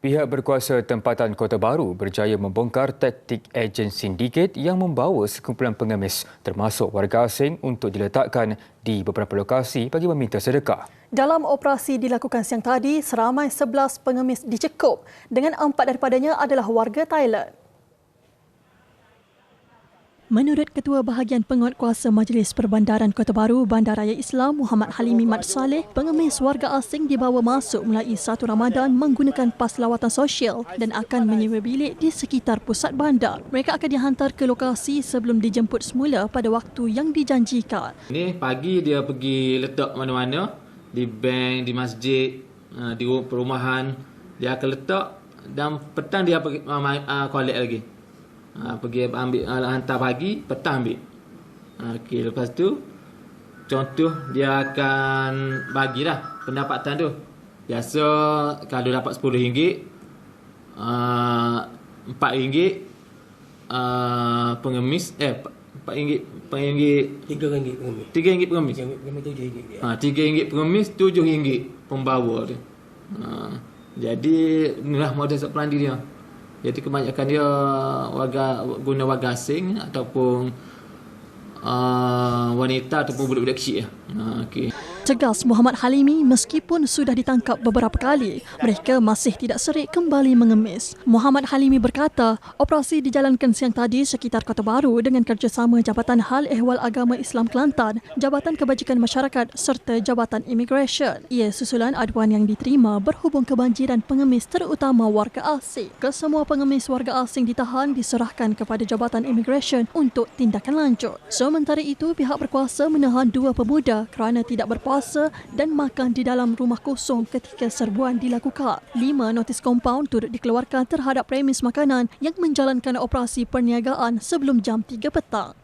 Pihak berkuasa tempatan Kota Baru berjaya membongkar taktik ejen sindiket yang membawa sekumpulan pengemis termasuk warga asing untuk diletakkan di beberapa lokasi bagi meminta sedekah. Dalam operasi dilakukan siang tadi, seramai 11 pengemis dicekup dengan empat daripadanya adalah warga Thailand. Menurut Ketua Bahagian Penguatkuasa Majlis Perbandaran Kota Baru Bandaraya Islam Muhammad Halimi Mat Saleh, pengemis warga asing dibawa masuk mulai 1 Ramadan menggunakan pas lawatan sosial dan akan menyewa bilik di sekitar pusat bandar. Mereka akan dihantar ke lokasi sebelum dijemput semula pada waktu yang dijanjikan. Ini pagi dia pergi letak mana-mana di bank, di masjid, uh, di perumahan dia akan letak dan petang dia pergi uh, collect lagi ha, pergi ambil uh, hantar pagi petang ambil. Ha, okey lepas tu contoh dia akan bagilah pendapatan tu. Biasa kalau dapat 10 ringgit uh, 4 ringgit uh, pengemis eh 4 ringgit 4 ringgit. 3 ringgit pengemis. 3 ringgit pengemis. 3 ringgit 7 ringgit ha, 3 ringgit pengemis 7 ringgit pembawa tu ha, jadi inilah model pelandi dia jadi kebanyakan dia warga guna warga asing ataupun uh, wanita ataupun budak-budak kecil. Uh, okay. Tegas Muhammad Halimi meskipun sudah ditangkap beberapa kali, mereka masih tidak serik kembali mengemis. Muhammad Halimi berkata, operasi dijalankan siang tadi sekitar Kota Baru dengan kerjasama Jabatan Hal Ehwal Agama Islam Kelantan, Jabatan Kebajikan Masyarakat serta Jabatan Immigration. Ia susulan aduan yang diterima berhubung kebanjiran pengemis terutama warga asing. Kesemua pengemis warga asing ditahan diserahkan kepada Jabatan Immigration untuk tindakan lanjut. Sementara itu, pihak berkuasa menahan dua pemuda kerana tidak berpuasa berpuasa dan makan di dalam rumah kosong ketika serbuan dilakukan. Lima notis kompaun turut dikeluarkan terhadap premis makanan yang menjalankan operasi perniagaan sebelum jam 3 petang.